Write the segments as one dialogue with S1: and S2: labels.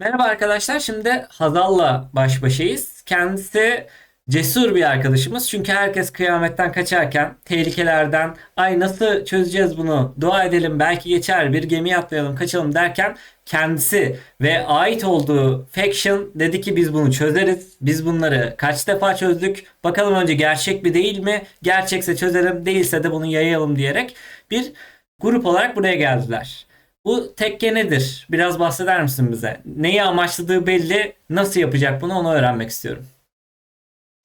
S1: Merhaba arkadaşlar. Şimdi Hazal'la baş başayız. Kendisi cesur bir arkadaşımız. Çünkü herkes kıyametten kaçarken, tehlikelerden, ay nasıl çözeceğiz bunu, dua edelim belki geçer, bir gemiye atlayalım, kaçalım derken kendisi ve ait olduğu faction dedi ki biz bunu çözeriz. Biz bunları kaç defa çözdük. Bakalım önce gerçek mi değil mi? Gerçekse çözelim, değilse de bunu yayalım diyerek bir grup olarak buraya geldiler. Bu tekke nedir? Biraz bahseder misin bize? Neyi amaçladığı belli. Nasıl yapacak bunu onu öğrenmek istiyorum.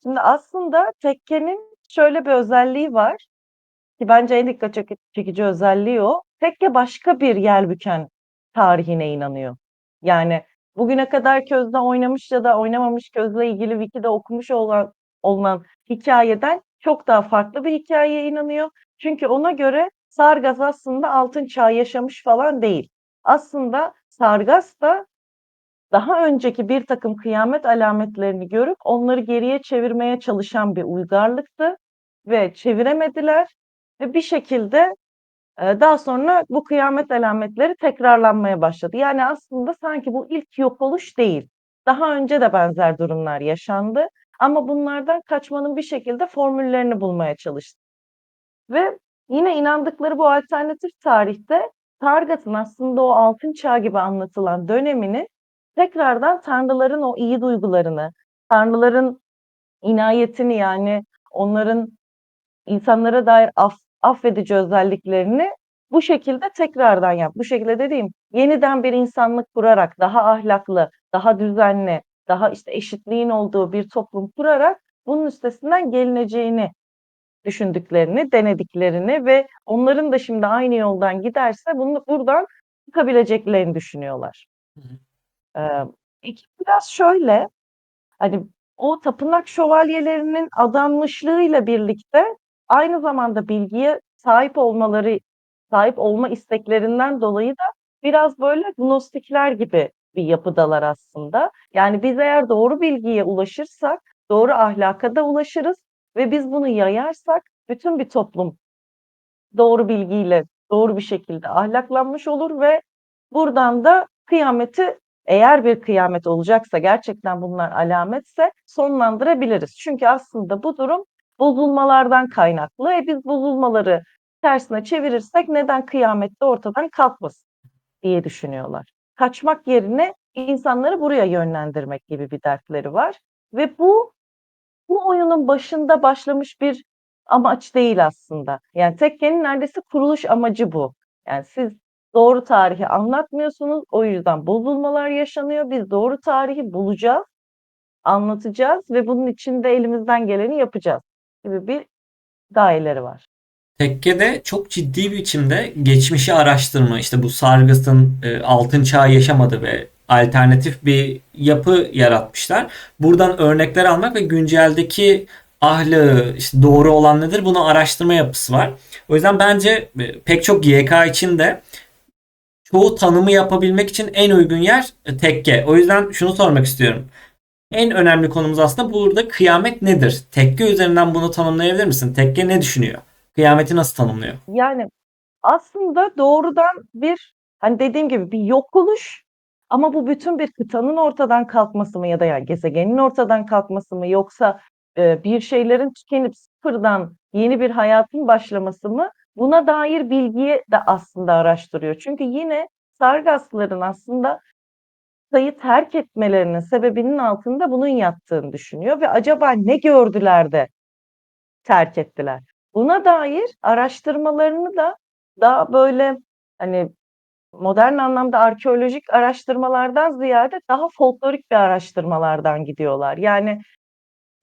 S2: Şimdi aslında tekkenin şöyle bir özelliği var ki bence en dikkat çeki- çekici özelliği o. Tekke başka bir Yelbüken tarihine inanıyor. Yani bugüne kadar közde oynamış ya da oynamamış közle ilgili Wiki'de okumuş olan olunan hikayeden çok daha farklı bir hikayeye inanıyor. Çünkü ona göre Sargas aslında altın çağ yaşamış falan değil. Aslında Sargas da daha önceki bir takım kıyamet alametlerini görüp onları geriye çevirmeye çalışan bir uygarlıktı ve çeviremediler ve bir şekilde e, daha sonra bu kıyamet alametleri tekrarlanmaya başladı. Yani aslında sanki bu ilk yok oluş değil. Daha önce de benzer durumlar yaşandı ama bunlardan kaçmanın bir şekilde formüllerini bulmaya çalıştı. Ve yine inandıkları bu alternatif tarihte Targat'ın aslında o altın çağ gibi anlatılan dönemini tekrardan tanrıların o iyi duygularını, tanrıların inayetini yani onların insanlara dair af, affedici özelliklerini bu şekilde tekrardan yap. Bu şekilde dediğim yeniden bir insanlık kurarak daha ahlaklı, daha düzenli, daha işte eşitliğin olduğu bir toplum kurarak bunun üstesinden gelineceğini düşündüklerini, denediklerini ve onların da şimdi aynı yoldan giderse bunu buradan çıkabileceklerini düşünüyorlar.
S1: Hı hı.
S2: Eee, ekip biraz şöyle, hani o tapınak şövalyelerinin adanmışlığıyla birlikte aynı zamanda bilgiye sahip olmaları, sahip olma isteklerinden dolayı da biraz böyle gnostikler gibi bir yapıdalar aslında. Yani biz eğer doğru bilgiye ulaşırsak doğru ahlaka da ulaşırız ve biz bunu yayarsak bütün bir toplum doğru bilgiyle doğru bir şekilde ahlaklanmış olur ve buradan da kıyameti eğer bir kıyamet olacaksa gerçekten bunlar alametse sonlandırabiliriz. Çünkü aslında bu durum bozulmalardan kaynaklı. E biz bozulmaları tersine çevirirsek neden kıyamette ortadan kalkmasın diye düşünüyorlar. Kaçmak yerine insanları buraya yönlendirmek gibi bir dertleri var ve bu bu oyunun başında başlamış bir amaç değil aslında. Yani tekkenin neredeyse kuruluş amacı bu. Yani siz doğru tarihi anlatmıyorsunuz. O yüzden bozulmalar yaşanıyor. Biz doğru tarihi bulacağız, anlatacağız ve bunun için de elimizden geleni yapacağız gibi bir gayeleri var.
S1: Tekke'de çok ciddi bir biçimde geçmişi araştırma, işte bu Sargas'ın e, altın çağı yaşamadı ve alternatif bir yapı yaratmışlar. Buradan örnekler almak ve günceldeki ahlakı, işte doğru olan nedir bunu araştırma yapısı var. O yüzden bence e, pek çok YK için de çoğu tanımı yapabilmek için en uygun yer e, tekke. O yüzden şunu sormak istiyorum. En önemli konumuz aslında burada kıyamet nedir? Tekke üzerinden bunu tanımlayabilir misin? Tekke ne düşünüyor? Kıyameti nasıl tanımlıyor?
S2: Yani aslında doğrudan bir hani dediğim gibi bir yok oluş ama bu bütün bir kıtanın ortadan kalkması mı ya da yani gezegenin ortadan kalkması mı yoksa e, bir şeylerin tükenip sıfırdan yeni bir hayatın başlaması mı? Buna dair bilgiyi de aslında araştırıyor. Çünkü yine Sargasların aslında kıtayı terk etmelerinin sebebinin altında bunun yattığını düşünüyor ve acaba ne gördüler de terk ettiler? Buna dair araştırmalarını da daha böyle hani modern anlamda arkeolojik araştırmalardan ziyade daha folklorik bir araştırmalardan gidiyorlar. Yani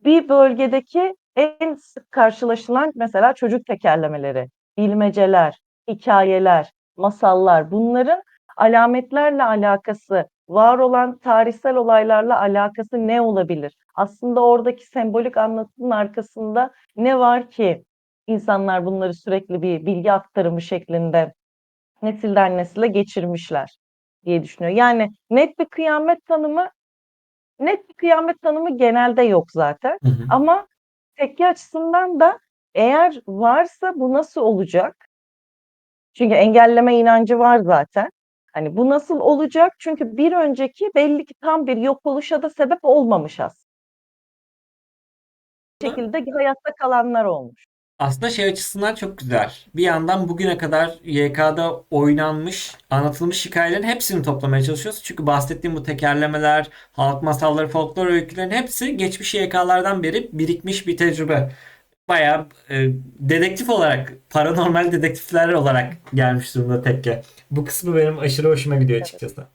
S2: bir bölgedeki en sık karşılaşılan mesela çocuk tekerlemeleri, bilmeceler, hikayeler, masallar bunların alametlerle alakası, var olan tarihsel olaylarla alakası ne olabilir? Aslında oradaki sembolik anlatının arkasında ne var ki insanlar bunları sürekli bir bilgi aktarımı şeklinde nesilden nesile geçirmişler diye düşünüyor. Yani net bir kıyamet tanımı net bir kıyamet tanımı genelde yok zaten.
S1: Hı hı.
S2: Ama tekke açısından da eğer varsa bu nasıl olacak? Çünkü engelleme inancı var zaten. Hani bu nasıl olacak? Çünkü bir önceki belli ki tam bir yok oluşa da sebep olmamış aslında. Bu şekilde hayatta kalanlar olmuş.
S1: Aslında şey açısından çok güzel. Bir yandan bugüne kadar YK'da oynanmış, anlatılmış hikayelerin hepsini toplamaya çalışıyoruz. Çünkü bahsettiğim bu tekerlemeler, halk masalları, folklor öykülerin hepsi geçmiş YK'lardan beri birikmiş bir tecrübe. Bayağı e, dedektif olarak, paranormal dedektifler olarak gelmiş durumda tekke. Bu kısmı benim aşırı hoşuma gidiyor açıkçası.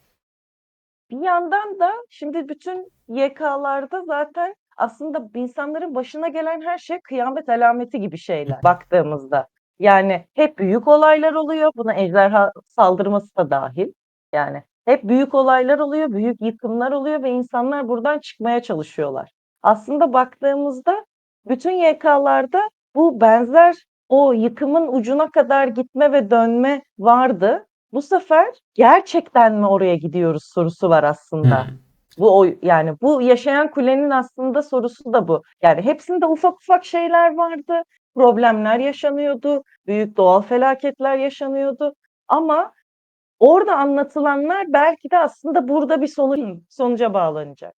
S2: Bir yandan da şimdi bütün YK'larda zaten aslında insanların başına gelen her şey kıyamet alameti gibi şeyler baktığımızda. Yani hep büyük olaylar oluyor. Buna ejderha saldırması da dahil. Yani hep büyük olaylar oluyor, büyük yıkımlar oluyor ve insanlar buradan çıkmaya çalışıyorlar. Aslında baktığımızda bütün YK'larda bu benzer o yıkımın ucuna kadar gitme ve dönme vardı. Bu sefer gerçekten mi oraya gidiyoruz sorusu var aslında. Bu o yani bu yaşayan kulenin aslında sorusu da bu. Yani hepsinde ufak ufak şeyler vardı. Problemler yaşanıyordu. Büyük doğal felaketler yaşanıyordu. Ama orada anlatılanlar belki de aslında burada bir sonuç, sonuca bağlanacak.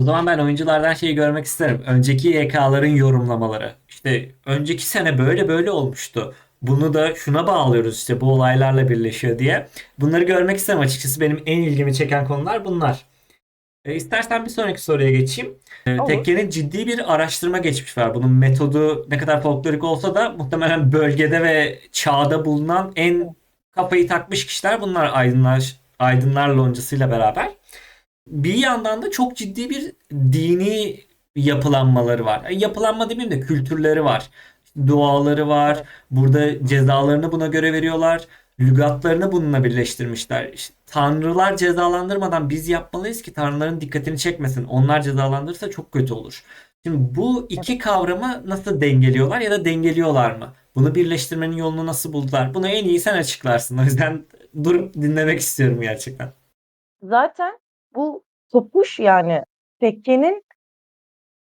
S1: O zaman ben oyunculardan şeyi görmek isterim. Önceki YK'ların yorumlamaları. İşte önceki sene böyle böyle olmuştu. Bunu da şuna bağlıyoruz işte bu olaylarla birleşiyor diye. Bunları görmek isterim açıkçası. Benim en ilgimi çeken konular bunlar. E, istersen bir sonraki soruya geçeyim. E,
S2: Olur.
S1: Tekke'nin ciddi bir araştırma geçmiş var. Bunun metodu ne kadar folklorik olsa da muhtemelen bölgede ve çağda bulunan en kafayı takmış kişiler bunlar aydınlar, aydınlar loncasıyla beraber. Bir yandan da çok ciddi bir dini yapılanmaları var. Yani yapılanma demeyeyim de kültürleri var. Duaları var. Burada cezalarını buna göre veriyorlar. Lügatlarını bununla birleştirmişler. İşte tanrılar cezalandırmadan biz yapmalıyız ki tanrıların dikkatini çekmesin. Onlar cezalandırırsa çok kötü olur. Şimdi bu iki kavramı nasıl dengeliyorlar ya da dengeliyorlar mı? Bunu birleştirmenin yolunu nasıl buldular? Bunu en iyi sen açıklarsın. O yüzden durup dinlemek istiyorum gerçekten.
S2: Zaten bu kopuş yani tekkenin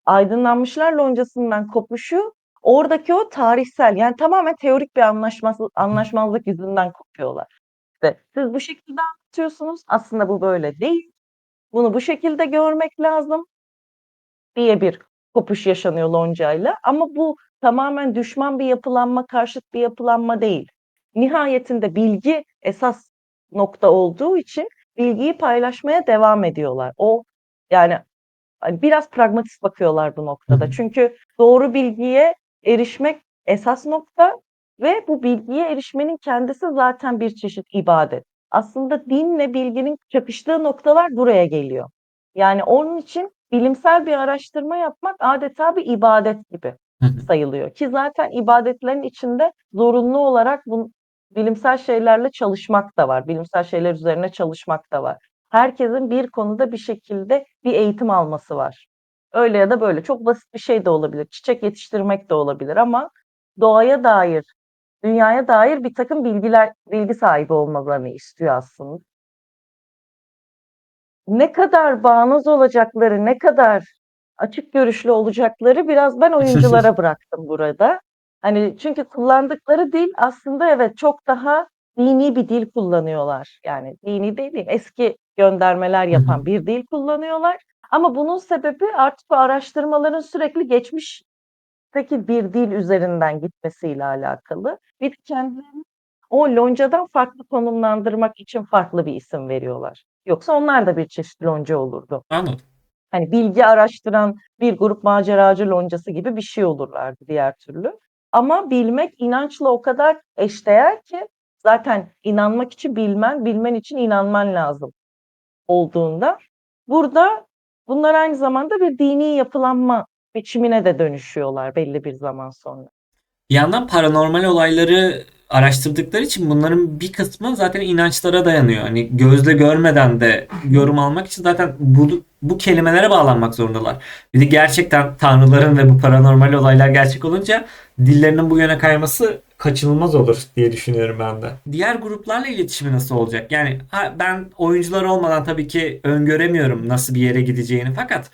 S2: aydınlanmışlar loncasından kopuşu oradaki o tarihsel yani tamamen teorik bir anlaşmazlık, anlaşmazlık yüzünden kopuyorlar. İşte siz bu şekilde anlatıyorsunuz aslında bu böyle değil. Bunu bu şekilde görmek lazım diye bir kopuş yaşanıyor loncayla ama bu tamamen düşman bir yapılanma, karşıt bir yapılanma değil. Nihayetinde bilgi esas nokta olduğu için bilgiyi paylaşmaya devam ediyorlar. O yani hani biraz pragmatist bakıyorlar bu noktada. Çünkü doğru bilgiye erişmek esas nokta ve bu bilgiye erişmenin kendisi zaten bir çeşit ibadet. Aslında dinle bilginin çakıştığı noktalar buraya geliyor. Yani onun için bilimsel bir araştırma yapmak adeta bir ibadet gibi sayılıyor. Ki zaten ibadetlerin içinde zorunlu olarak bu bilimsel şeylerle çalışmak da var. Bilimsel şeyler üzerine çalışmak da var. Herkesin bir konuda bir şekilde bir eğitim alması var. Öyle ya da böyle. Çok basit bir şey de olabilir. Çiçek yetiştirmek de olabilir ama doğaya dair, dünyaya dair bir takım bilgiler, bilgi sahibi olmalarını istiyor aslında. Ne kadar bağnaz olacakları, ne kadar açık görüşlü olacakları biraz ben oyunculara bıraktım burada. Hani çünkü kullandıkları dil aslında evet çok daha dini bir dil kullanıyorlar. Yani dini değil, eski göndermeler yapan bir dil kullanıyorlar. Ama bunun sebebi artık bu araştırmaların sürekli geçmişteki bir dil üzerinden gitmesiyle alakalı. Bir de kendilerini o loncadan farklı konumlandırmak için farklı bir isim veriyorlar. Yoksa onlar da bir çeşit lonca olurdu.
S1: Anladım.
S2: Hani bilgi araştıran bir grup maceracı loncası gibi bir şey olurlardı diğer türlü. Ama bilmek inançla o kadar eşdeğer ki zaten inanmak için bilmen, bilmen için inanman lazım olduğunda burada bunlar aynı zamanda bir dini yapılanma biçimine de dönüşüyorlar belli bir zaman sonra.
S1: Bir yandan paranormal olayları araştırdıkları için bunların bir kısmı zaten inançlara dayanıyor. Hani gözle görmeden de yorum almak için zaten bu, bu kelimelere bağlanmak zorundalar. Bir de gerçekten tanrıların ve bu paranormal olaylar gerçek olunca dillerinin bu yöne kayması kaçınılmaz olur diye düşünüyorum ben de. Diğer gruplarla iletişimi nasıl olacak? Yani ha, ben oyuncular olmadan tabii ki öngöremiyorum nasıl bir yere gideceğini fakat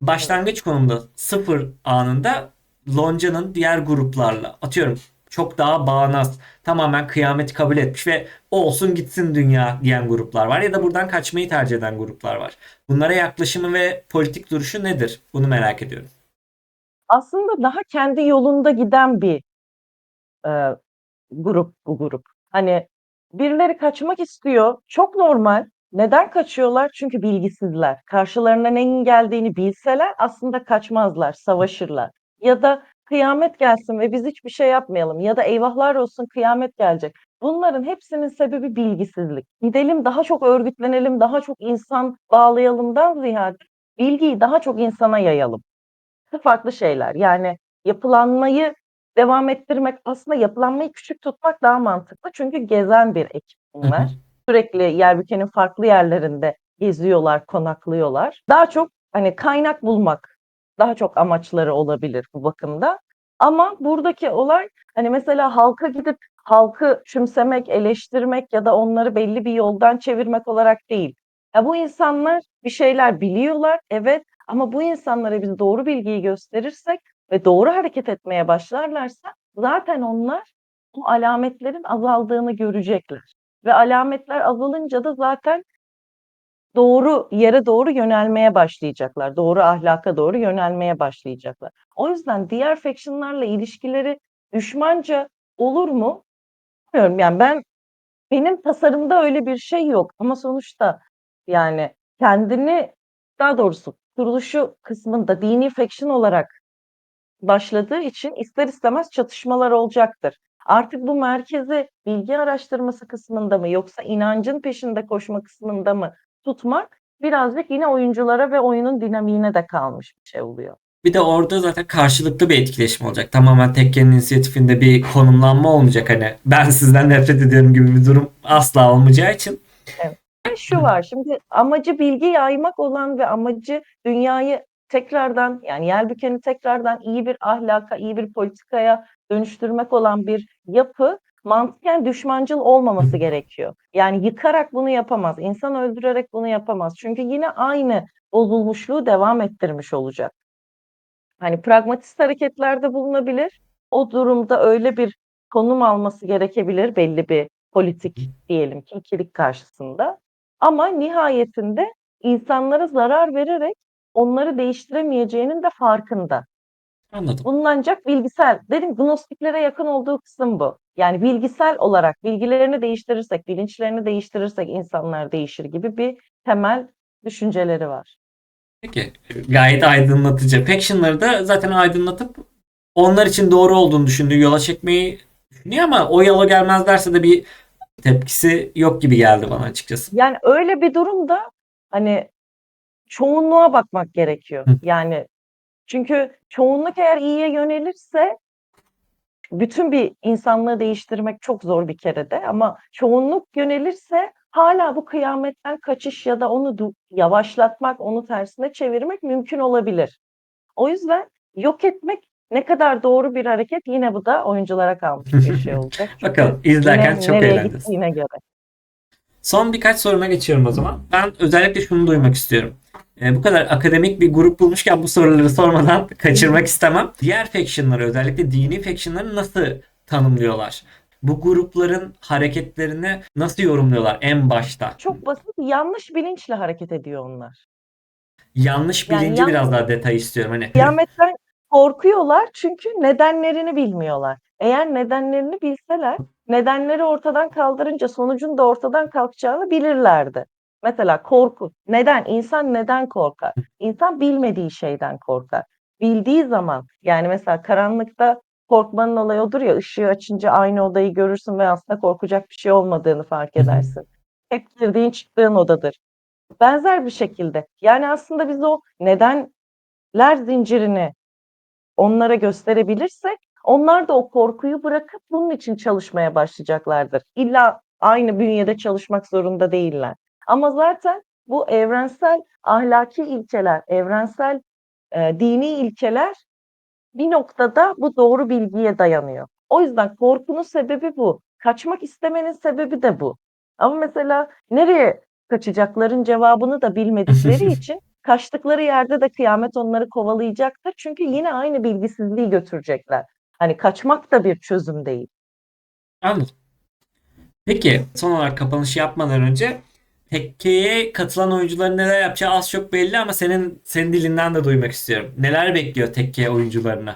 S1: başlangıç konumda sıfır anında Lonca'nın diğer gruplarla atıyorum çok daha bağnaz, tamamen kıyameti kabul etmiş ve olsun gitsin dünya diyen gruplar var ya da buradan kaçmayı tercih eden gruplar var. Bunlara yaklaşımı ve politik duruşu nedir? Bunu merak ediyorum.
S2: Aslında daha kendi yolunda giden bir e, grup bu grup. Hani birileri kaçmak istiyor. Çok normal. Neden kaçıyorlar? Çünkü bilgisizler. Karşılarına neyin geldiğini bilseler aslında kaçmazlar, savaşırlar. Ya da kıyamet gelsin ve biz hiçbir şey yapmayalım. Ya da eyvahlar olsun kıyamet gelecek. Bunların hepsinin sebebi bilgisizlik. Gidelim daha çok örgütlenelim, daha çok insan bağlayalımdan ziyade bilgiyi daha çok insana yayalım. Farklı şeyler. Yani yapılanmayı devam ettirmek aslında yapılanmayı küçük tutmak daha mantıklı. Çünkü gezen bir ekip bunlar. Sürekli Yerbüke'nin farklı yerlerinde geziyorlar, konaklıyorlar. Daha çok hani kaynak bulmak daha çok amaçları olabilir bu bakımda. Ama buradaki olay hani mesela halka gidip halkı çümsemek, eleştirmek ya da onları belli bir yoldan çevirmek olarak değil. Ya bu insanlar bir şeyler biliyorlar, evet ama bu insanlara biz doğru bilgiyi gösterirsek ve doğru hareket etmeye başlarlarsa zaten onlar bu alametlerin azaldığını görecekler. Ve alametler azalınca da zaten doğru yere doğru yönelmeye başlayacaklar. Doğru ahlaka doğru yönelmeye başlayacaklar. O yüzden diğer faction'larla ilişkileri düşmanca olur mu? Bilmiyorum yani ben benim tasarımda öyle bir şey yok ama sonuçta yani kendini daha doğrusu kuruluşu kısmında dini faction olarak başladığı için ister istemez çatışmalar olacaktır. Artık bu merkezi bilgi araştırması kısmında mı yoksa inancın peşinde koşma kısmında mı tutmak birazcık yine oyunculara ve oyunun dinamiğine de kalmış bir şey oluyor.
S1: Bir de orada zaten karşılıklı bir etkileşim olacak. Tamamen tekkenin inisiyatifinde bir konumlanma olmayacak. Hani ben sizden nefret ediyorum gibi bir durum asla olmayacağı için.
S2: Ve şu var şimdi amacı bilgi yaymak olan ve amacı dünyayı tekrardan yani Yerbüken'i tekrardan iyi bir ahlaka, iyi bir politikaya dönüştürmek olan bir yapı mantıken düşmancıl olmaması gerekiyor. Yani yıkarak bunu yapamaz, insan öldürerek bunu yapamaz. Çünkü yine aynı bozulmuşluğu devam ettirmiş olacak. Hani pragmatist hareketlerde bulunabilir. O durumda öyle bir konum alması gerekebilir belli bir politik diyelim ki ikilik karşısında. Ama nihayetinde insanlara zarar vererek onları değiştiremeyeceğinin de farkında.
S1: Anladım.
S2: Bunun ancak bilgisel, dedim gnostiklere yakın olduğu kısım bu. Yani bilgisel olarak bilgilerini değiştirirsek, bilinçlerini değiştirirsek insanlar değişir gibi bir temel düşünceleri var.
S1: Peki gayet aydınlatıcı. Faction'ları da zaten aydınlatıp onlar için doğru olduğunu düşündüğü yola çekmeyi düşünüyor ama o yola gelmezlerse de bir tepkisi yok gibi geldi bana açıkçası.
S2: Yani öyle bir durumda hani çoğunluğa bakmak gerekiyor.
S1: Hı.
S2: Yani çünkü çoğunluk eğer iyiye yönelirse bütün bir insanlığı değiştirmek çok zor bir kere de ama çoğunluk yönelirse hala bu kıyametten kaçış ya da onu yavaşlatmak, onu tersine çevirmek mümkün olabilir. O yüzden yok etmek ne kadar doğru bir hareket yine bu da oyunculara kalmış bir şey olacak.
S1: Bakalım izlerken
S2: yine
S1: çok eğleneceğiz.
S2: göre.
S1: Son birkaç soruma geçiyorum o zaman. Ben özellikle şunu duymak istiyorum. Ee, bu kadar akademik bir grup bulmuşken bu soruları sormadan kaçırmak istemem. Diğer factionları özellikle dini factionları nasıl tanımlıyorlar? Bu grupların hareketlerini nasıl yorumluyorlar en başta?
S2: Çok basit, yanlış bilinçle hareket ediyor onlar.
S1: Yanlış
S2: Yani
S1: bilinci
S2: yan-
S1: biraz daha detay istiyorum. Hani
S2: Kıyametten korkuyorlar çünkü nedenlerini bilmiyorlar. Eğer nedenlerini bilseler, nedenleri ortadan kaldırınca sonucun da ortadan kalkacağını bilirlerdi. Mesela korku. Neden? İnsan neden korkar? İnsan bilmediği şeyden korkar. Bildiği zaman yani mesela karanlıkta korkmanın olayı odur ya ışığı açınca aynı odayı görürsün ve aslında korkacak bir şey olmadığını fark edersin. Hep girdiğin çıktığın odadır. Benzer bir şekilde. Yani aslında biz o nedenler zincirini onlara gösterebilirsek onlar da o korkuyu bırakıp bunun için çalışmaya başlayacaklardır. İlla aynı bünyede çalışmak zorunda değiller. Ama zaten bu evrensel ahlaki ilkeler, evrensel e, dini ilkeler bir noktada bu doğru bilgiye dayanıyor. O yüzden korkunun sebebi bu. Kaçmak istemenin sebebi de bu. Ama mesela nereye kaçacakların cevabını da bilmedikleri için kaçtıkları yerde de kıyamet onları kovalayacaktır. Çünkü yine aynı bilgisizliği götürecekler. Hani kaçmak da bir çözüm değil.
S1: Anladım. Peki son olarak kapanışı yapmadan önce tekkeye katılan oyuncuların neler yapacağı az çok belli ama senin senin dilinden de duymak istiyorum. Neler bekliyor tekke oyuncularını?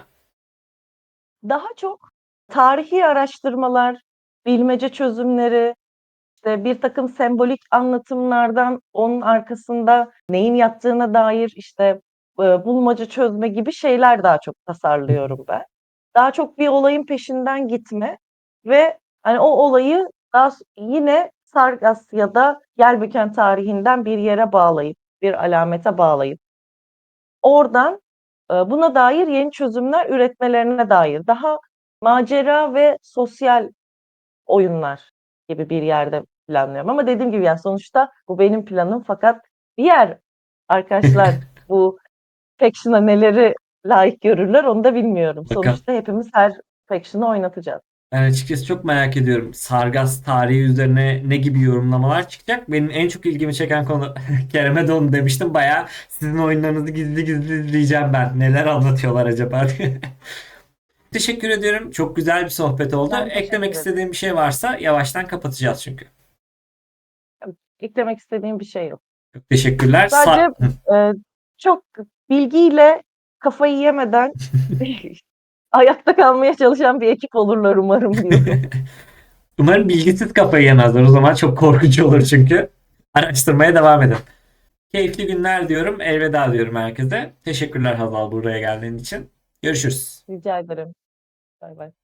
S2: Daha çok tarihi araştırmalar, bilmece çözümleri, işte bir takım sembolik anlatımlardan onun arkasında neyin yattığına dair işte e, bulmaca çözme gibi şeyler daha çok tasarlıyorum ben. Daha çok bir olayın peşinden gitme ve hani o olayı daha yine Sargas ya da Gelbüken tarihinden bir yere bağlayıp, bir alamete bağlayıp oradan e, buna dair yeni çözümler üretmelerine dair daha macera ve sosyal oyunlar gibi bir yerde planlıyorum. Ama dediğim gibi yani sonuçta bu benim planım fakat diğer arkadaşlar bu faction'a neleri layık görürler onu da bilmiyorum. Sonuçta hepimiz her faction'ı oynatacağız.
S1: Ben açıkçası çok merak ediyorum. Sargas tarihi üzerine ne gibi yorumlamalar çıkacak? Benim en çok ilgimi çeken konu Kerem'e de onu demiştim. Bayağı sizin oyunlarınızı gizli gizli izleyeceğim ben. Neler anlatıyorlar acaba diye. Teşekkür ediyorum. Çok güzel bir sohbet oldu.
S2: Ben
S1: Eklemek istediğim bir şey varsa yavaştan kapatacağız çünkü.
S2: Eklemek istediğim bir şey yok.
S1: Çok teşekkürler. Sa-
S2: Sadece e, çok bilgiyle kafayı yemeden ayakta kalmaya çalışan bir ekip olurlar umarım diyorum.
S1: Umarım bilgisiz kafayı yemezler. O zaman çok korkunç olur çünkü. Araştırmaya devam edin. Keyifli günler diyorum. Elveda diyorum herkese. Teşekkürler Hazal buraya geldiğin için. Görüşürüz.
S2: Rica ederim. Bay bay.